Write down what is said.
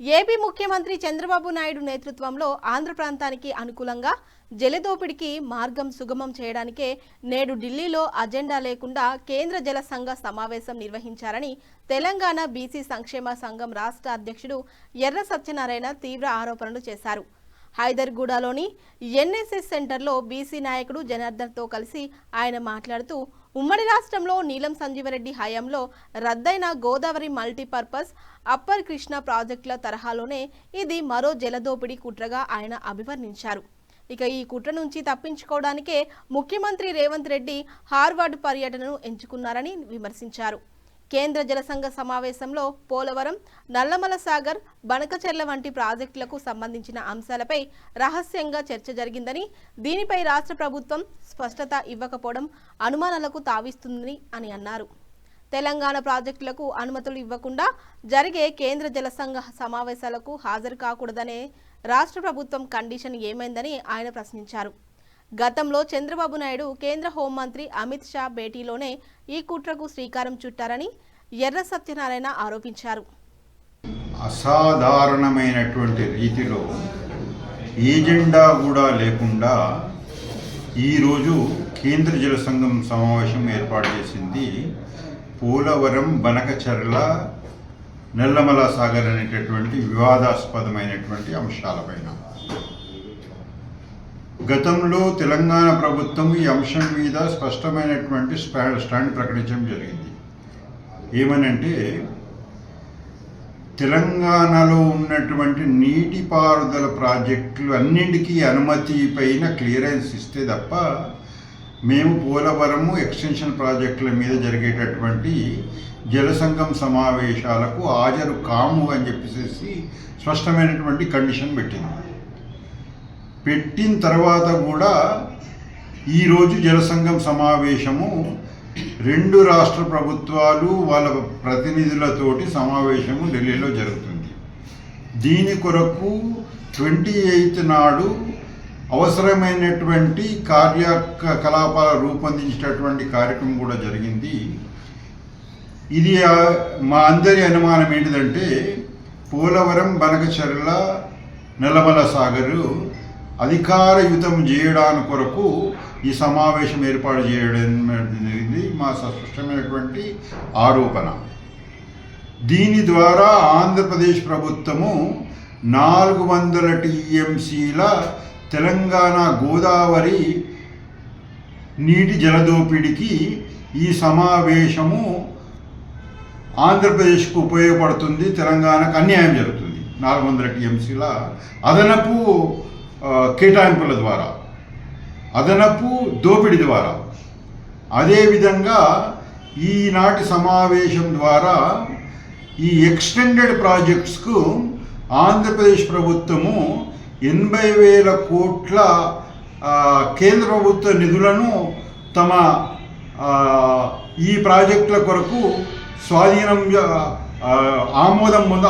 AP ముఖ్యమంత్రి చంద్రబాబు నాయుడు నేతృత్వంలో ఆంధ్ర ప్రాంతానికి అనుకూలంగా జలదోపిడికి మార్గం సుగమం చేయడానికే నేడు ఢిల్లీలో అజెండా లేకుండా కేంద్ర జల సంఘ సమావేశం నిర్వహించారని తెలంగాణ బీసీ సంక్షేమ సంఘం రాష్ట్ర అధ్యక్షుడు ఎర్ర సత్యనారాయణ తీవ్ర ఆరోపణలు చేశారు. హైదర్గూడలోని ఎన్ఎస్ఎస్ సెంటర్లో బీసీ నాయకుడు జనార్దన్తో కలిసి ఆయన మాట్లాడుతూ ఉమ్మడి రాష్ట్రంలో నీలం సంజీవరెడ్డి హయాంలో రద్దయిన గోదావరి మల్టీపర్పస్ అప్పర్ కృష్ణ ప్రాజెక్టుల తరహాలోనే ఇది మరో జలదోపిడీ కుట్రగా ఆయన అభివర్ణించారు. ఇక ఈ కుట్ర నుంచి తప్పించుకోవడానికే ముఖ్యమంత్రి రేవంత్ రెడ్డి హార్వర్డ్ పర్యటనను ఎంచుకున్నారని విమర్శించారు. కేంద్ర జలసంఘ సమావేశంలో పోలవరం నల్లమల సాగర్ బనకచెర్ల వంటి ప్రాజెక్టులకు సంబంధించిన అంశాలపై రహస్యంగా చర్చ జరిగిందని దీనిపై రాష్ట్ర ప్రభుత్వం స్పష్టత ఇవ్వకపోవడం అనుమానాలకు తావిస్తుంది అని అన్నారు. తెలంగాణ ప్రాజెక్టులకు అనుమతులు ఇవ్వకుండా జరిగే కేంద్ర జలసంఘ సమావేశాలకు హాజరు కాకూడదనే రాష్ట్ర ప్రభుత్వం కండిషన్ ఏమైందని ఆయన ప్రశ్నించారు. గతంలో చంద్రబాబు నాయుడు కేంద్ర హోంమంత్రి అమిత్ షా భేటీలోనే ఈ కుట్రకు శ్రీకారం చుట్టారని ఎర్ర సత్యనారాయణ ఆరోపించారు. అసాధారణమైనటువంటి రీతిలో ఏజెండా కూడా లేకుండా ఈరోజు కేంద్ర జల సంఘం సమావేశం ఏర్పాటు చేసింది పోలవరం బనకచర్ల నల్లమల సాగర్ అనేటటువంటి వివాదాస్పదమైనటువంటి అంశాలపైన గతంలో తెలంగాణ ప్రభుత్వం ఈ అంశం మీద స్పష్టమైనటువంటి స్టాండ్ ప్రకటించడం జరిగింది. ఏమనంటే తెలంగాణలో ఉన్నటువంటి నీటిపారుదల ప్రాజెక్టులు అన్నింటికీ అనుమతి పైన క్లియరెన్స్ ఇస్తే తప్ప మేము పోలవరము ఎక్స్టెన్షన్ ప్రాజెక్టుల మీద జరిగేటటువంటి జలసంఘం సమావేశాలకు హాజరు కాము అని చెప్పేసి స్పష్టమైనటువంటి కండిషన్ పెట్టింది. పెట్టిన తర్వాత కూడా ఈరోజు జలసంఘం సమావేశము రెండు రాష్ట్ర ప్రభుత్వాలు వాళ్ళ ప్రతినిధులతోటి సమావేశము ఢిల్లీలో జరుగుతుంది. దీని కొరకు ట్వంటీ ఎయిత్ నాడు అవసరమైనటువంటి కార్యకలాపాలు రూపొందించేటటువంటి కార్యక్రమం కూడా జరిగింది. ఇది మా అందరి అనుమానం ఏంటిదంటే పోలవరం బనకచర్ల నల్లమల సాగరు అధికారయుతం చేయడానికి కొరకు ఈ సమావేశం ఏర్పాటు చేయడం జరిగింది. మా స్పష్టమైనటువంటి ఆరోపణ. దీని ద్వారా ఆంధ్రప్రదేశ్ ప్రభుత్వము నాలుగు వందల టీఎంసీల తెలంగాణ గోదావరి నీటి జలదోపిడికి ఈ సమావేశము ఆంధ్రప్రదేశ్కు ఉపయోగపడుతుంది తెలంగాణకు అన్యాయం జరుగుతుంది. నాలుగు వందల టీఎంసీల అదనపు కేటాయింపుల ద్వారా అదనపు దోపిడీ ద్వారా. అదేవిధంగా ఈనాటి సమావేశం ద్వారా ఈ ఎక్స్టెండెడ్ ప్రాజెక్ట్స్కు ఆంధ్రప్రదేశ్ ప్రభుత్వము ఎనభై వేల కోట్ల కేంద్ర ప్రభుత్వ నిధులను తమ ఈ ప్రాజెక్టుల కొరకు స్వాధీనం ఆమోదం పొంద